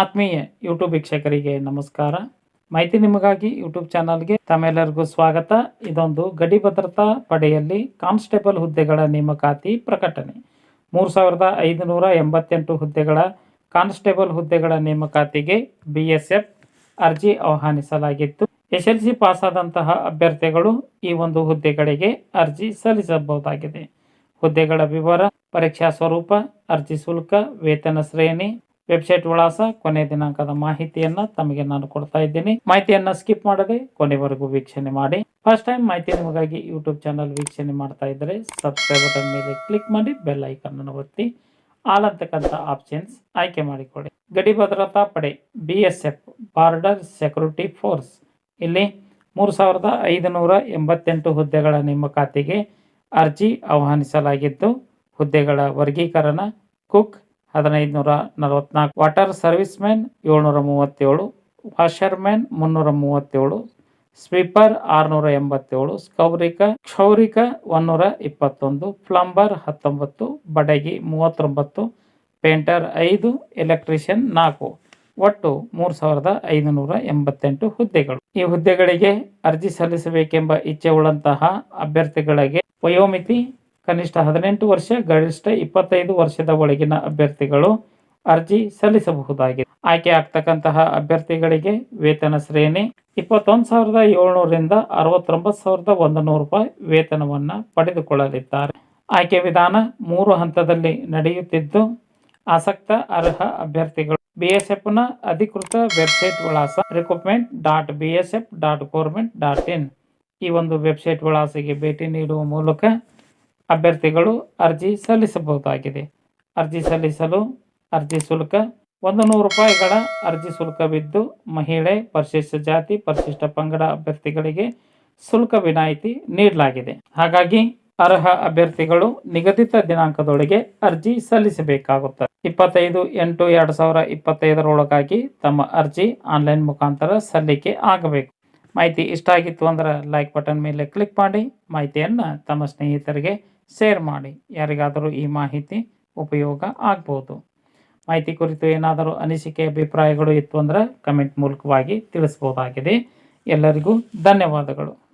ಆತ್ಮೀಯ ಯೂಟ್ಯೂಬ್ ವೀಕ್ಷಕರಿಗೆ ನಮಸ್ಕಾರ. ಮಾಹಿತಿ ನಿಮಗಾಗಿ ಯೂಟ್ಯೂಬ್ ಚಾನಲ್ಗೆ ತಮ್ಮೆಲ್ಲರಿಗೂ ಸ್ವಾಗತ. ಇದೊಂದು ಗಡಿ ಭದ್ರತಾ ಪಡೆಯಲ್ಲಿ ಕಾನ್ಸ್ಟೇಬಲ್ ಹುದ್ದೆಗಳ ನೇಮಕಾತಿ ಪ್ರಕಟಣೆ. ಮೂರು ಸಾವಿರದ ಐದುನೂರ ಎಂಬತ್ತೆಂಟು ಹುದ್ದೆಗಳ ಕಾನ್ಸ್ಟೇಬಲ್ ಹುದ್ದೆಗಳ ನೇಮಕಾತಿಗೆ ಬಿ ಎಸ್ ಎಫ್ ಅರ್ಜಿ ಆಹ್ವಾನಿಸಲಾಗಿತ್ತು. ಎಸ್ ಎಲ್ ಸಿ ಪಾಸಾದಂತಹ ಅಭ್ಯರ್ಥಿಗಳು ಈ ಒಂದು ಹುದ್ದೆಗಳಿಗೆ ಅರ್ಜಿ ಸಲ್ಲಿಸಬಹುದಾಗಿದೆ. ಹುದ್ದೆಗಳ ವಿವರ, ಪರೀಕ್ಷಾ ಸ್ವರೂಪ, ಅರ್ಜಿ ಶುಲ್ಕ, ವೇತನ ಶ್ರೇಣಿ ವೆಬ್ಸೈಟ್ ವಿಳಾಸ ಕೊನೆ ದಿನಾಂಕದ ಮಾಹಿತಿಯನ್ನ ತಮಗೆ ನಾನು ಕೊಡ್ತಾ ಇದ್ದೀನಿ. ಮಾಹಿತಿಯನ್ನ ಸ್ಕಿಪ್ ಮಾಡದೆ ಕೊನೆವರೆಗೂ ವೀಕ್ಷಣೆ ಮಾಡಿ. ಫಸ್ಟ್ ಟೈಮ್ ಮಾಹಿತಿ ನಿಮಗಾಗಿ ಯೂಟ್ಯೂಬ್ ಚಾನಲ್ ವೀಕ್ಷಣೆ ಮಾಡ್ತಾ ಇದ್ದರೆ ಸಬ್ಸ್ಕ್ರೈಬ್ ಬಟನ್ ಮೇಲೆ ಕ್ಲಿಕ್ ಮಾಡಿ ಬೆಲ್ ಐಕನ್ ಅನ್ನು ಒತ್ತಿ. ಆಲ್ ಅಂತಕ್ಕಂಥ ಆಪ್ಷನ್ಸ್ ಆಯ್ಕೆ ಮಾಡಿಕೊಡಿ ಗಡಿ ಭದ್ರತಾ ಪಡೆ B S F border security force ಇಲ್ಲಿ ಮೂರು ಸಾವಿರದ ಐದುನೂರ ಎಂಬತ್ತೆಂಟು ಹುದ್ದೆಗಳ ನೇಮಕಾತಿಗೆ ಅರ್ಜಿ ಆಹ್ವಾನಿಸಲಾಗಿದ್ದು, ಹುದ್ದೆಗಳ ವರ್ಗೀಕರಣ, ಕುಕ್ ಹದಿನೈದು ನೂರ ನಲವತ್ನಾಲ್ಕು. ವಾಟರ್ ಸರ್ವಿಸ್ ಮ್ಯಾನ್ ಏಳ್ನೂರ ಮೂವತ್ತೇಳು. ವಾಷರ್ಮ್ಯಾನ್ ಮುನ್ನೂರ ಮೂವತ್ತೇಳು. ಸ್ವೀಪರ್ ಆರುನೂರ ಎಂಬತ್ತೇಳು. ಸ್ಕೌರಿಕ ಕ್ಷೌರಿಕ ಒನ್ನೂರ ಇಪ್ಪತ್ತೊಂದು. ಪ್ಲಂಬರ್ ಹತ್ತೊಂಬತ್ತು. ಬಡಗಿ ಮೂವತ್ತೊಂಬತ್ತು. ಪೇಂಟರ್ ಐದು. ಎಲೆಕ್ಟ್ರಿಷಿಯನ್ ನಾಲ್ಕು. ಒಟ್ಟು ಮೂರು ಸಾವಿರದ ಐದುನೂರ ಎಂಬತ್ತೆಂಟು ಹುದ್ದೆಗಳು. ಈ ಹುದ್ದೆಗಳಿಗೆ ಅರ್ಜಿ ಸಲ್ಲಿಸಬೇಕೆಂಬ ಇಚ್ಛೆ ಉಳ್ಳಂತಹ ಅಭ್ಯರ್ಥಿಗಳಿಗೆ ವಯೋಮಿತಿ ಕನಿಷ್ಠ ಹದಿನೆಂಟು ವರ್ಷ, ಗರಿಷ್ಠ ಇಪ್ಪತ್ತೈದು ವರ್ಷದ ಒಳಗಿನ ಅಭ್ಯರ್ಥಿಗಳು ಅರ್ಜಿ ಸಲ್ಲಿಸಬಹುದಾಗಿದೆ. ಆಯ್ಕೆ ಆಗ್ತಕ್ಕಂತಹ ಅಭ್ಯರ್ಥಿಗಳಿಗೆ ವೇತನ ಶ್ರೇಣಿ ಇಪ್ಪತ್ತೊಂದು ಸಾವಿರದ ಏಳ್ನೂರಿಂದ ಅರವತ್ತೊಂಬತ್ತು ಸಾವಿರದ ಒಂದು ನೂರು ರೂಪಾಯಿ ವೇತನವನ್ನು ಪಡೆದುಕೊಳ್ಳಲಿದ್ದಾರೆ. ಆಯ್ಕೆ ವಿಧಾನ ಮೂರು ಹಂತದಲ್ಲಿ ನಡೆಯುತ್ತಿದ್ದು, ಆಸಕ್ತ, ಅರ್ಹ ಅಭ್ಯರ್ಥಿಗಳು ಬಿಎಸ್ಎಫ್ನ ಅಧಿಕೃತ ವೆಬ್ಸೈಟ್ ವಿಳಾಸ recruitment dot B S F dot government dot in ಈ ಒಂದು ವೆಬ್ಸೈಟ್ ವಿಳಾಸಕ್ಕೆ ಭೇಟಿ ನೀಡುವ ಮೂಲಕ ಅಭ್ಯರ್ಥಿಗಳು ಅರ್ಜಿ ಸಲ್ಲಿಸಬಹುದಾಗಿದೆ. ಅರ್ಜಿ ಸಲ್ಲಿಸಲು ಅರ್ಜಿ ಶುಲ್ಕ ಒಂದು ನೂರು ರೂಪಾಯಿಗಳ ಅರ್ಜಿ ಶುಲ್ಕವಿದ್ದು, ಮಹಿಳೆ, ಪರಿಶಿಷ್ಟ ಜಾತಿ, ಪರಿಶಿಷ್ಟ ಪಂಗಡ ಅಭ್ಯರ್ಥಿಗಳಿಗೆ ಶುಲ್ಕ ವಿನಾಯಿತಿ ನೀಡಲಾಗಿದೆ. ಹಾಗಾಗಿ ಅರ್ಹ ಅಭ್ಯರ್ಥಿಗಳು ನಿಗದಿತ ದಿನಾಂಕದೊಳಗೆ ಅರ್ಜಿ ಸಲ್ಲಿಸಬೇಕಾಗುತ್ತದೆ. ಇಪ್ಪತ್ತೈದು ಎಂಟು ಎರಡು ಸಾವಿರ ಇಪ್ಪತ್ತೈದರೊಳಗಾಗಿ ತಮ್ಮ ಅರ್ಜಿ ಆನ್ಲೈನ್ ಮುಖಾಂತರ ಸಲ್ಲಿಕೆ ಆಗಬೇಕು. ಮಾಹಿತಿ ಇಷ್ಟ ಆಗಿತ್ತು ಅಂದ್ರೆ ಲೈಕ್ ಬಟನ್ ಮೇಲೆ ಕ್ಲಿಕ್ ಮಾಡಿ. ಮಾಹಿತಿಯನ್ನು ತಮ್ಮ ಸ್ನೇಹಿತರಿಗೆ ಶೇರ್ ಮಾಡಿ. ಯಾರಿಗಾದರೂ ಈ ಮಾಹಿತಿ ಉಪಯೋಗ ಆಗ್ಬೋದು. ಮಾಹಿತಿ ಕುರಿತು ಏನಾದರೂ ಅನಿಸಿಕೆ, ಅಭಿಪ್ರಾಯಗಳು ಇತ್ತು ಅಂದ್ರೆ ಕಮೆಂಟ್ ಮೂಲಕವಾಗಿ ತಿಳಿಸ್ಬೋದಾಗಿದೆ. ಎಲ್ಲರಿಗೂ ಧನ್ಯವಾದಗಳು.